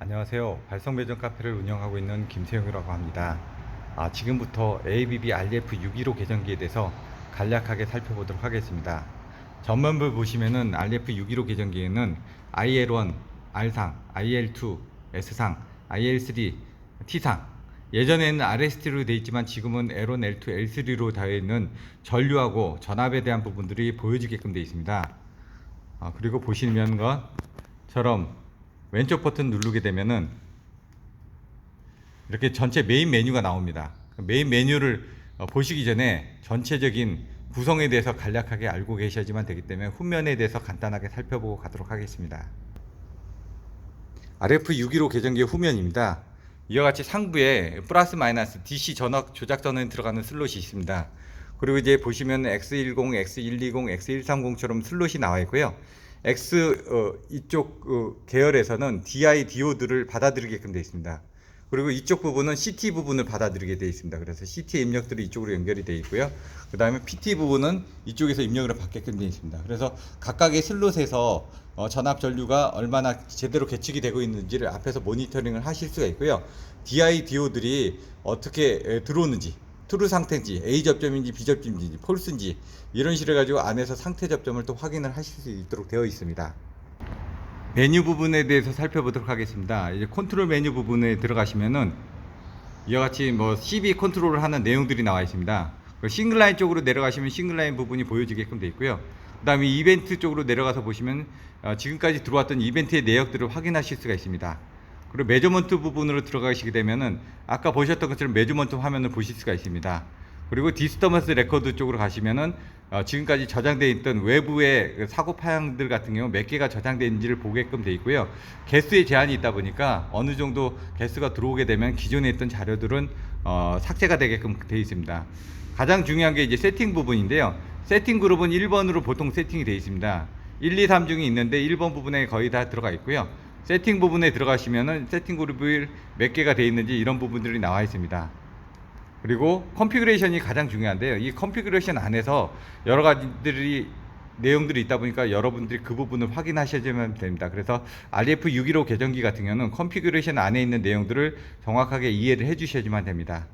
안녕하세요. 발성배전 카페를 운영하고 있는 김세용이라고 합니다. 아, 지금부터 ABB RF615 계정기에 대해서 간략하게 살펴보도록 하겠습니다. 전면부 보시면은 RF615 계정기에는 IL1, R상, IL2, S상, IL3, T상 예전에는 RST로 되어 있지만 지금은 L1, L2, L3로 되어 있는 전류하고 전압에 대한 부분들이 보여지게끔 되어 있습니다. 아, 그리고 보시면 것처럼 왼쪽 버튼 누르게 되면은 이렇게 전체 메인 메뉴가 나옵니다. 그 메인 메뉴를 어, 보시기 전에 전체적인 구성에 대해서 간략하게 알고 계셔야지만 되기 때문에 후면에 대해서 간단하게 살펴보고 가도록 하겠습니다. RF615 계정기의 후면입니다. 이와 같이 상부에 플러스 마이너스 DC 전압 조작 전원이 들어가는 슬롯이 있습니다. 그리고 이제 보시면 X10, X120, X130처럼 슬롯이 나와 있고요. X 어, 이쪽 어, 계열에서는 DI 디오드를 받아들이게끔 되어 있습니다. 그리고 이쪽 부분은 CT 부분을 받아들이게 되어 있습니다. 그래서 CT 입력들이 이쪽으로 연결이 되어 있고요. 그 다음에 PT 부분은 이쪽에서 입력을 받게끔 되어 있습니다. 그래서 각각의 슬롯에서 어, 전압 전류가 얼마나 제대로 계측이 되고 있는지를 앞에서 모니터링을 하실 수가 있고요. DI 디오들이 어떻게 에, 들어오는지 트루 상태인지 A 접점인지 B 접점인지 폴스인지 이런 식으로 해가지고 안에서 상태 접점을 또 확인을 하실 수 있도록 되어 있습니다. 메뉴 부분에 대해서 살펴보도록 하겠습니다. 이제 컨트롤 메뉴 부분에 들어가시면은 이와 같이 뭐 CB 컨트롤을 하는 내용들이 나와 있습니다. 그 싱글 라인 쪽으로 내려가시면 싱글 라인 부분이 보여지게끔 되어 있고요. 그 다음에 이벤트 쪽으로 내려가서 보시면 어, 지금까지 들어왔던 이벤트의 내역들을 확인하실 수가 있습니다. 그리고 매저먼트 부분으로 들어가시게 되면은 아까 보셨던 것처럼 매저먼트 화면을 보실 수가 있습니다. 그리고 디스터먼스 레코드 쪽으로 가시면은 어, 지금까지 저장되어 있던 외부의 그 사고 파형들 같은 경우 몇 개가 저장되는지를 보게끔 되어 있고요. 개수에 제한이 있다 보니까 어느 정도 개수가 들어오게 되면 기존에 있던 자료들은 어, 삭제가 되게끔 되어 있습니다. 가장 중요한 게 이제 세팅 부분인데요. 세팅 그룹은 1번으로 보통 세팅이 되어 있습니다. 1, 2, 3 중에 있는데 1번 부분에 거의 다 들어가 있고요. 세팅 부분에 들어가시면은 세팅 그룹이 몇 개가 되어 있는지 이런 부분들이 나와 있습니다. 그리고 컨피그레이션이 가장 중요한데요. 이 컨피그레이션 안에서 여러 가지들이 내용들이 있다 보니까 여러분들이 그 부분을 확인하셔야만 됩니다. 그래서 RF615 계정기 같은 경우는 컨피그레이션 안에 있는 내용들을 정확하게 이해를 해 주셔야만 됩니다.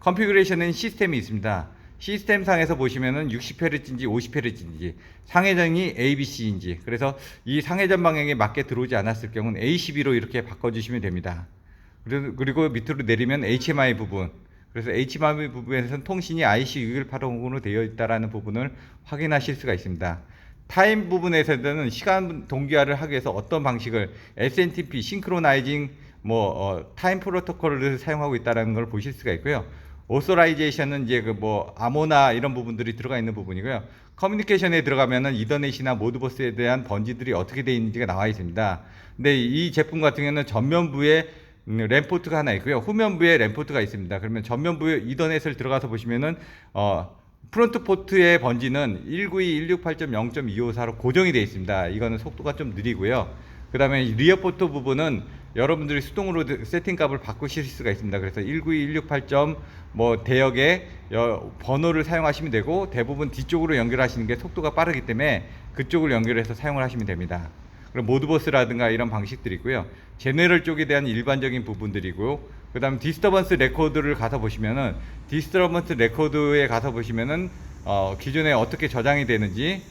컨피그레이션은 시스템이 있습니다. 시스템 상에서 보시면은 60Hz인지 50Hz인지 상회전이 ABC인지 그래서 이 상회전 방향에 맞게 들어오지 않았을 경우는 A12로 이렇게 바꿔주시면 됩니다. 그리고 밑으로 내리면 HMI 부분 그래서 HMI 부분에서는 통신이 IC61850으로 되어 있다라는 부분을 확인하실 수가 있습니다. 타임 부분에서는 시간 동기화를 하기 위해서 어떤 방식을 SNTP 싱크로나이징 뭐 어, 타임 프로토콜을 사용하고 있다라는 걸 보실 수가 있고요. 오소라이제이션은 이제 그 뭐 아모나 이런 부분들이 들어가 있는 부분이고요. 커뮤니케이션에 들어가면은 이더넷이나 모드버스에 대한 번지들이 어떻게 되어 있는지가 나와 있습니다. 근데 이 제품 같은 경우는 전면부에 음, 램포트가 하나 있고요. 후면부에 램포트가 있습니다. 그러면 전면부에 이더넷을 들어가서 보시면은 어 프론트 포트의 번지는 192.168.0.254로 고정이 되어 있습니다. 이거는 속도가 좀 느리고요. 그 다음에 리어 포트 부분은 여러분들이 수동으로 세팅 값을 바꾸실 수가 있습니다. 그래서 192.168. 뭐 대역의 여- 번호를 사용하시면 되고 대부분 뒤쪽으로 연결하시는 게 속도가 빠르기 때문에 그쪽을 연결해서 사용을 하시면 됩니다. 그리고 모드버스라든가 이런 방식들이 있고요. 제네럴 쪽에 대한 일반적인 부분들이고요. 그다음 디스터번스 레코드를 가서 보시면은 디스터번스 레코드에 가서 보시면은 어, 기존에 어떻게 저장이 되는지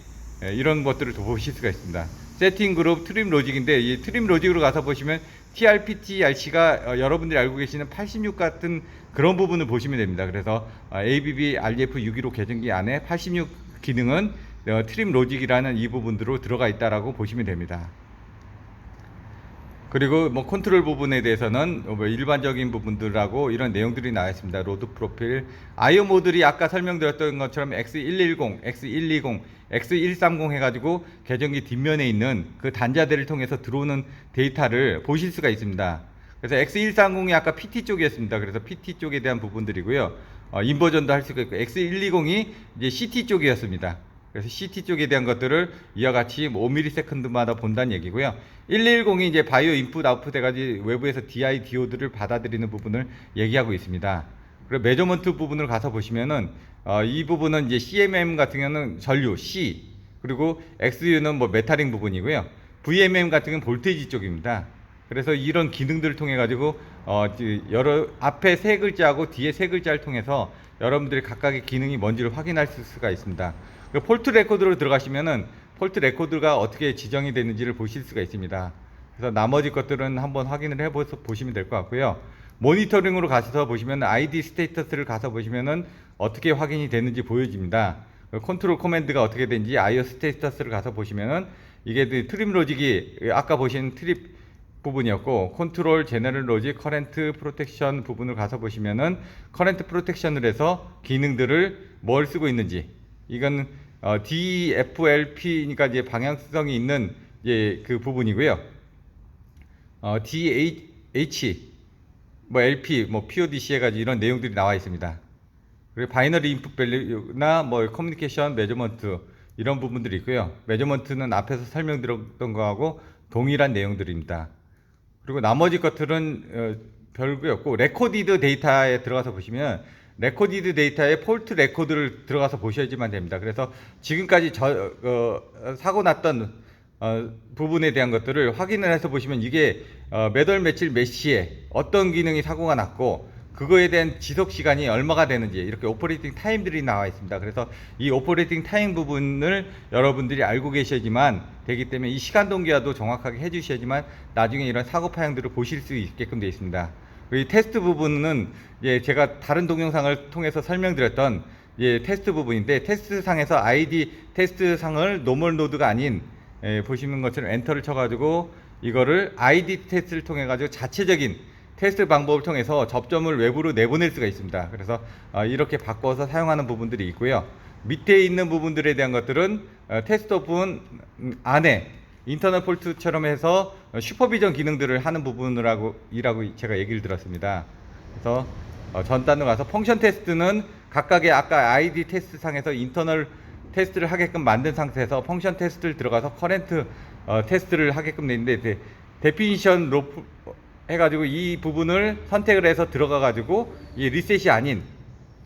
예, 이런 것들을 또 보실 수가 있습니다. 세팅 그룹 트림 로직인데 이 트림 로직으로 가서 보시면 TRPT RC가 어, 여러분들이 알고 계시는 86 같은 그런 부분을 보시면 됩니다. 그래서 어, ABB RF615 계정기 안에 86 기능은 어, 트림 로직이라는 이 부분으로 들어가 있다라고 보시면 됩니다. 그리고 뭐 컨트롤 부분에 대해서는 뭐 일반적인 부분들하고 이런 내용들이 나와 있습니다. 로드 프로필, 아이오 모드들이 아까 설명드렸던 것처럼 X110, X120, X130 해가지고 계정기 뒷면에 있는 그 단자들을 통해서 들어오는 데이터를 보실 수가 있습니다. 그래서 X130이 아까 PT 쪽이었습니다. 그래서 PT 쪽에 대한 부분들이고요. 어, 인버전도 할 수가 있고 X120이 이제 CT 쪽이었습니다. 그래서 CT 쪽에 대한 것들을 이와 같이 뭐 5ms마다 본다는 얘기고요. 110이 이제 바이오 인풋 아웃풋 해가지고 외부에서 DI 디오드를 받아들이는 부분을 얘기하고 있습니다. 그리고 매저먼트 부분을 가서 보시면은 어, 이 부분은 이제 CMM 같은 경우는 전류 C 그리고 XU는 뭐 메타링 부분이고요. VMM 같은 경우는 볼테이지 쪽입니다. 그래서 이런 기능들을 통해 가지고 어 여러 앞에 세 글자하고 뒤에 세 글자를 통해서 여러분들이 각각의 기능이 뭔지를 확인할 수가 있습니다. 그 폴트 레코드로 들어가시면은 폴트 레코드가 어떻게 지정이 되는지를 보실 수가 있습니다. 그래서 나머지 것들은 한번 확인을 해 보시면 될 것 같고요. 모니터링으로 가셔서 보시면 아이디 스테이터스를 가서 보시면은 어떻게 확인이 되는지 보여집니다. 그 컨트롤 코맨드가 어떻게 되는지 아이오 스테이터스를 가서 보시면은 이게 그 트림 로직이 아까 보신 트립 부분이었고 컨트롤 제너럴 로직 커렌트 프로텍션 부분을 가서 보시면은 커렌트 프로텍션을 해서 기능들을 뭘 쓰고 있는지 이건 어, DFLP니까 이제 방향성이 있는 이제 그 부분이고요. 어, DH 뭐 LP 뭐 PODC 해가지고 이런 내용들이 나와 있습니다. 그리고 바이너리 인풋 밸류나 뭐 커뮤니케이션 매저먼트 이런 부분들이 있고요. 매저먼트는 앞에서 설명드렸던 거하고 동일한 내용들입니다. 그리고 나머지 것들은 어, 별거 없고 레코디드 데이터에 들어가서 보시면 레코디드 데이터에 폴트 레코드를 들어가서 보셔야지만 됩니다. 그래서 지금까지 저, 어, 사고 났던 어, 부분에 대한 것들을 확인을 해서 보시면 이게 어, 몇월 며칠 몇 시에 어떤 기능이 사고가 났고 그거에 대한 지속 시간이 얼마가 되는지 이렇게 오퍼레이팅 타임들이 나와 있습니다. 그래서 이 오퍼레이팅 타임 부분을 여러분들이 알고 계셔야지만 되기 때문에 이 시간 동기화도 정확하게 해주셔야지만 나중에 이런 사고 파형들을 보실 수 있게끔 되어 있습니다. 이 테스트 부분은 예, 제가 다른 동영상을 통해서 설명드렸던 예, 테스트 부분인데 테스트 상에서 아이디 테스트 상을 노멀 노드가 아닌 예, 보시는 것처럼 엔터를 쳐가지고 이거를 아이디 테스트를 통해 가지고 자체적인 테스트 방법을 통해서 접점을 외부로 내보낼 수가 있습니다. 그래서 어, 이렇게 바꿔서 사용하는 부분들이 있고요. 밑에 있는 부분들에 대한 것들은 어, 테스트 부분 안에 인터널 폴트처럼 해서 어, 슈퍼비전 기능들을 하는 부분이라고 이라고 제가 얘기를 들었습니다. 그래서 어, 전단으로 가서 펑션 테스트는 각각의 아까 아이디 테스트 상에서 인터널 테스트를 하게끔 만든 상태에서 펑션 테스트를 들어가서 커렌트 어, 테스트를 하게끔 되는데 데, 데피니션 로프 해가지고 이 부분을 선택을 해서 들어가가지고 이 리셋이 아닌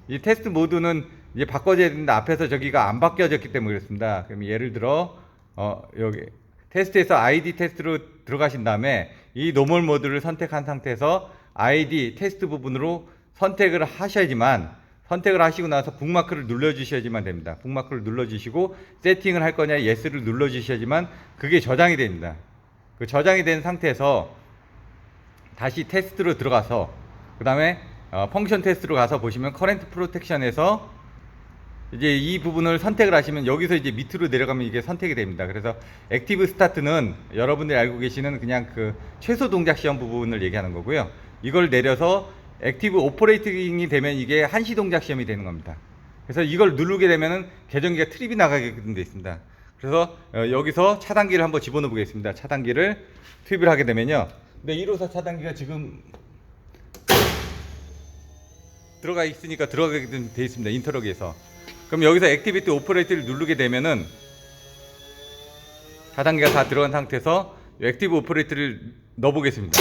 이 테스트 모드는 이제 바꿔줘야 되는데 앞에서 저기가 안 바뀌어졌기 때문에 그렇습니다. 그럼 예를 들어 어 여기 테스트에서 아이디 테스트로 들어가신 다음에 이 노멀 모드를 선택한 상태에서 아이디 테스트 부분으로 선택을 하셔야지만 선택을 하시고 나서 북마크를 눌러주셔야지만 됩니다. 북마크를 눌러주시고 세팅을 할 거냐 예스를 눌러주셔야지만 그게 저장이 됩니다. 그 저장이 된 상태에서 다시 테스트로 들어가서 그 다음에 어, 펑션 테스트로 가서 보시면 커렌트 프로텍션에서 이제 이 부분을 선택을 하시면 여기서 이제 밑으로 내려가면 이게 선택이 됩니다. 그래서 액티브 스타트는 여러분들이 알고 계시는 그냥 그 최소 동작 시험 부분을 얘기하는 거고요. 이걸 내려서 액티브 오퍼레이팅이 되면 이게 한시 동작 시험이 되는 겁니다. 그래서 이걸 누르게 되면은 계정기가 트립이 나가게 되어 있습니다. 그래서 어, 여기서 차단기를 한번 집어넣어 보겠습니다. 차단기를 투입을 하게 되면요. 근데 1호사 차단기가 지금 들어가 있으니까 들어가게 돼 있습니다. 인터럭에서. 그럼 여기서 액티비티 오퍼레이트를 누르게 되면은 4단계가 다 들어간 상태에서 액티브 오퍼레이트를 넣어보겠습니다.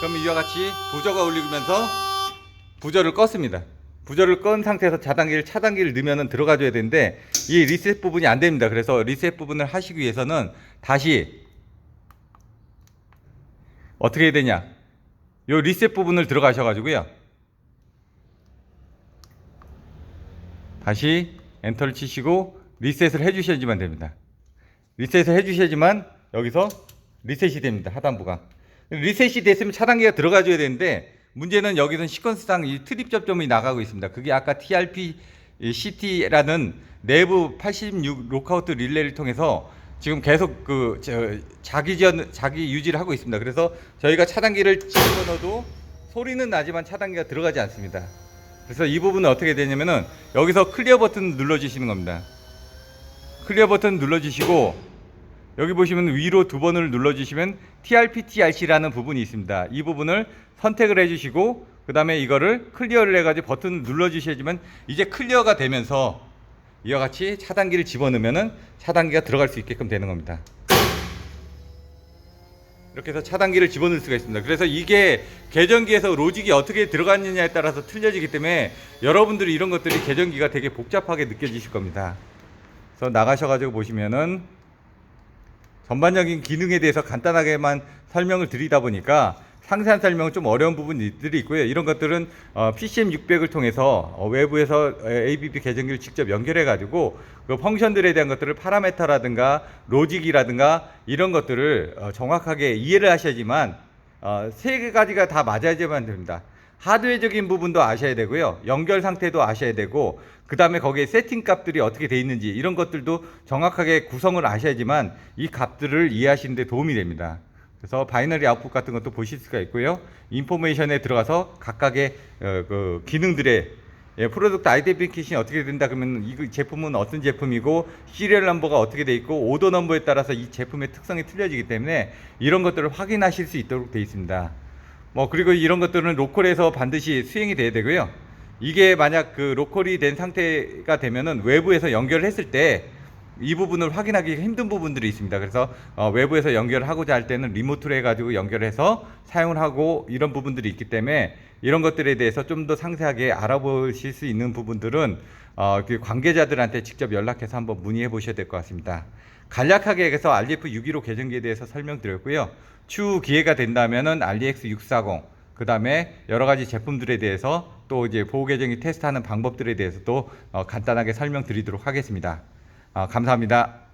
그럼 이와 같이 부저가 울리면서 부저를 껐습니다. 부저를 건 상태에서 자단기를 차단기를 넣으면 들어가줘야 되는데 이 리셋 부분이 안 됩니다. 그래서 리셋 부분을 하시기 위해서는 다시 어떻게 해야 되냐? 요 리셋 부분을 들어가셔 가지고요. 다시 엔터를 치시고 리셋을 해 주셔야지만 됩니다. 리셋을 해 주셔야지만 여기서 리셋이 됩니다. 하단부가. 리셋이 됐으면 차단기가 들어가 줘야 되는데 문제는 여기서는 시퀀스상 이 트립 접점이 나가고 있습니다. 그게 아까 TRP CT라는 내부 86 로크아웃 릴레이를 통해서 지금 계속 그 저, 자기 전 자기 유지를 하고 있습니다. 그래서 저희가 차단기를 집어넣어도 소리는 나지만 차단기가 들어가지 않습니다. 그래서 이 부분은 어떻게 되냐면은 여기서 클리어 버튼 눌러 주시는 겁니다. 클리어 버튼 눌러 주시고 여기 보시면 위로 두 번을 눌러 주시면 TRP TRC라는 부분이 있습니다. 이 부분을 선택을 해 주시고 그 다음에 이거를 클리어를 해 가지고 버튼을 눌러 주셔야지만 이제 클리어가 되면서 이와 같이 차단기를 집어넣으면은 차단기가 들어갈 수 있게끔 되는 겁니다. 이렇게 해서 차단기를 집어넣을 수가 있습니다. 그래서 이게 계정기에서 로직이 어떻게 들어갔느냐에 따라서 틀려지기 때문에 여러분들이 이런 것들이 계정기가 되게 복잡하게 느껴지실 겁니다. 그래서 나가셔가지고 보시면은 전반적인 기능에 대해서 간단하게만 설명을 드리다 보니까 상세한 설명은 좀 어려운 부분들이 있고요. 이런 것들은 어, PCM 600을 통해서 어, 외부에서 ABB 계정기를 직접 연결해 가지고 그 펑션들에 대한 것들을 파라메타라든가 로직이라든가 이런 것들을 어, 정확하게 이해를 하셔야지만 어, 세 가지가 다 맞아야지만 됩니다. 하드웨어적인 부분도 아셔야 되고요. 연결 상태도 아셔야 되고 그 다음에 거기에 세팅 값들이 어떻게 돼 있는지 이런 것들도 정확하게 구성을 아셔야지만 이 값들을 이해하시는 데 도움이 됩니다. 그래서 바이너리 아웃풋 같은 것도 보실 수가 있고요. 인포메이션에 들어가서 각각의 어, 그 기능들의 예, 프로덕트 아이덴티피케이션이 어떻게 된다 그러면 이 제품은 어떤 제품이고 시리얼 넘버가 어떻게 돼 있고 오더 넘버에 따라서 이 제품의 특성이 틀려지기 때문에 이런 것들을 확인하실 수 있도록 되어 있습니다. 뭐 그리고 이런 것들은 로컬에서 반드시 수행이 돼야 되고요. 이게 만약 그 로컬이 된 상태가 되면은 외부에서 연결을 했을 때 이 부분을 확인하기 힘든 부분들이 있습니다. 그래서 어, 외부에서 연결하고자 할 때는 리모트로 해가지고 연결해서 사용을 하고 이런 부분들이 있기 때문에 이런 것들에 대해서 좀 더 상세하게 알아보실 수 있는 부분들은 어, 그 관계자들한테 직접 연락해서 한번 문의해 보셔야 될 것 같습니다. 간략하게 해서 RDF 615 계정기에 대해서 설명드렸고요. 추후 기회가 된다면은 RDX 640, 그 다음에 여러 가지 제품들에 대해서 또 이제 보호 계정이 테스트하는 방법들에 대해서도 어, 간단하게 설명드리도록 하겠습니다. 어, 감사합니다.